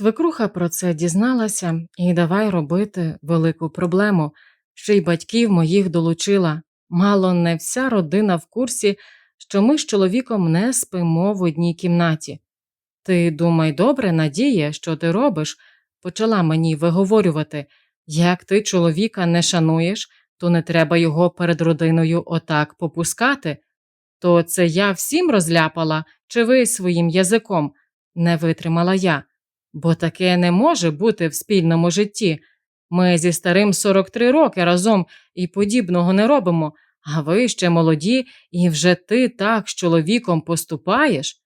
Свекруха про це дізналася і давай робити велику проблему, що й батьків моїх долучила. Мало не вся родина в курсі, що ми з чоловіком не спимо в одній кімнаті. Ти думай добре, Надія, що ти робиш, почала мені виговорювати. Як ти чоловіка не шануєш, то не треба його перед родиною отак попускати. То це я всім розляпала, чи ви своїм язиком, не витримала я, бо таке не може бути в спільному житті. Ми зі старим 43 роки разом і подібного не робимо, а ви ще молоді, і вже ти так з чоловіком поступаєш,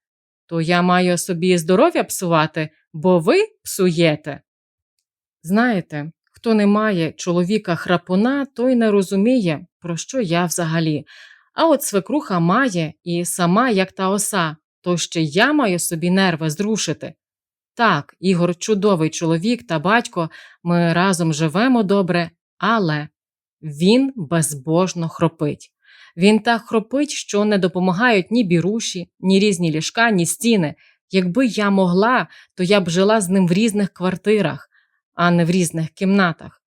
то я маю собі здоров'я псувати, бо ви псуєте. Знаєте, хто не має чоловіка храпуна, той не розуміє, про що я взагалі. А от свекруха має і сама, як та оса, то ще я маю собі нерви зрушити. Так, Ігор чудовий чоловік та батько, ми разом живемо добре, але він безбожно хропить. Він так хропить, що не допомагають ні біруші, ні різні ліжка, ні стіни. Якби я могла, то я б жила з ним в різних квартирах, а не в різних кімнатах.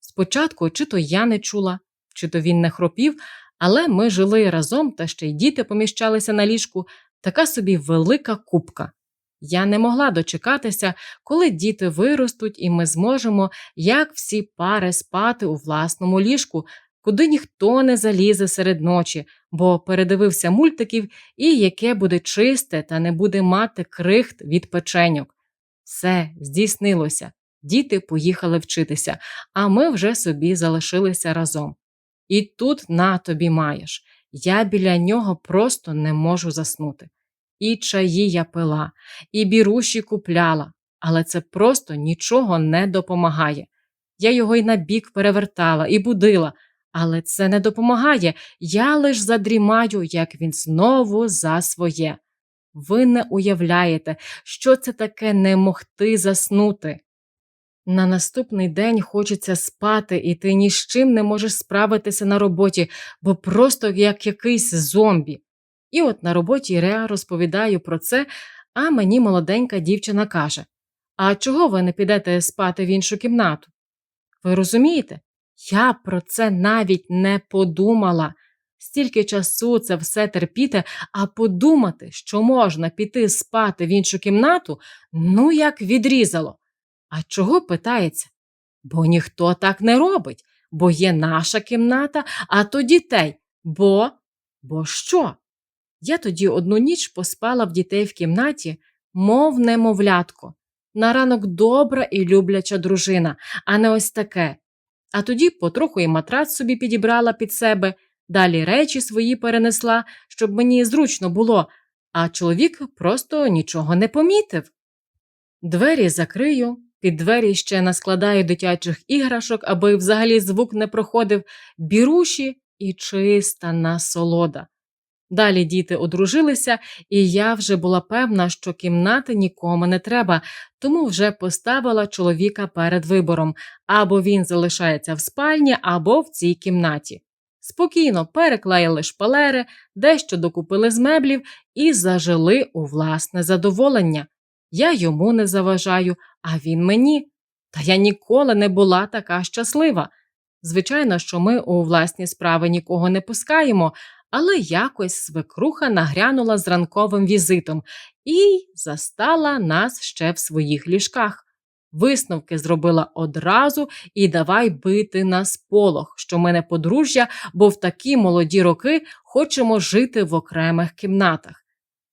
Спочатку чи то я не чула, чи то він не хропів, але ми жили разом та ще й діти поміщалися на ліжку, така собі велика купка. Я не могла дочекатися, коли діти виростуть, і ми зможемо, як всі пари, спати у власному ліжку, куди ніхто не залізе серед ночі, бо передивився мультиків і яке буде чисте та не буде мати крихт від печеньок. Все здійснилося. Діти поїхали вчитися, а ми вже собі залишилися разом. І тут на тобі маєш. Я біля нього просто не можу заснути. І чаї я пила, і біруші купляла, але це просто нічого не допомагає. Я його й на бік перевертала і будила, але це не допомагає. Я лиш задрімаю, як він знову за своє. Ви не уявляєте, що це таке не могти заснути. На наступний день хочеться спати, і ти ні з чим не можеш справитися на роботі, бо просто як якийсь зомбі. І от на роботі я розповідаю про це, а мені молоденька дівчина каже: А чого ви не підете спати в іншу кімнату? Ви розумієте? Я про це навіть не подумала. Стільки часу це все терпіти, а подумати, що можна піти спати в іншу кімнату, ну як відрізало. А чого питається? Бо ніхто так не робить, бо є наша кімната, а то дітей. Бо, бо що? Я тоді одну ніч поспала в дітей в кімнаті, мов немовлятко. На ранок добра і любляча дружина, а не ось таке. А тоді потроху і матрац собі підібрала під себе, далі речі свої перенесла, щоб мені зручно було, а чоловік просто нічого не помітив. Двері закрию, під двері ще наскладаю дитячих іграшок, аби взагалі звук не проходив, біруші і чиста насолода. Далі діти одружилися, і я вже була певна, що кімнати нікому не треба, тому вже поставила чоловіка перед вибором або він залишається в спальні, або в цій кімнаті. Спокійно переклеїли шпалери, дещо докупили з меблів і зажили у власне задоволення. Я йому не заважаю, а він мені. Та я ніколи не була така щаслива. Звичайно, що ми у власні справи нікого не пускаємо, але якось свекруха нагрянула з ранковим візитом і застала нас ще в своїх ліжках. Висновки зробила одразу і давай бити на сполох, що ми не подружжя, бо в такі молоді роки хочемо жити в окремих кімнатах.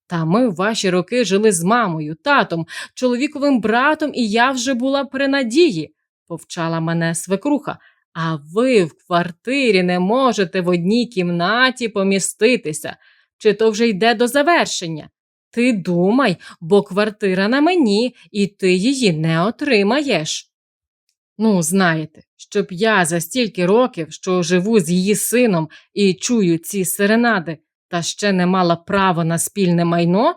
Та ми в ваші роки жили з мамою, татом, чоловіковим братом, і я вже була при надії, повчала мене свекруха. А ви в квартирі не можете в одній кімнаті поміститися, чи то вже йде до завершення. Ти думай, бо квартира на мені, і ти її не отримаєш. Ну, знаєте, щоб я за стільки років, що живу з її сином і чую ці серенади, та ще не мала права на спільне майно.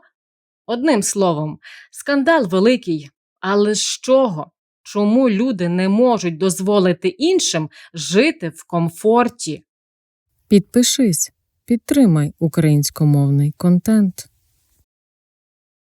Одним словом, скандал великий, але з чого? Чому люди не можуть дозволити іншим жити в комфорті? Підпишись, підтримай українськомовний контент.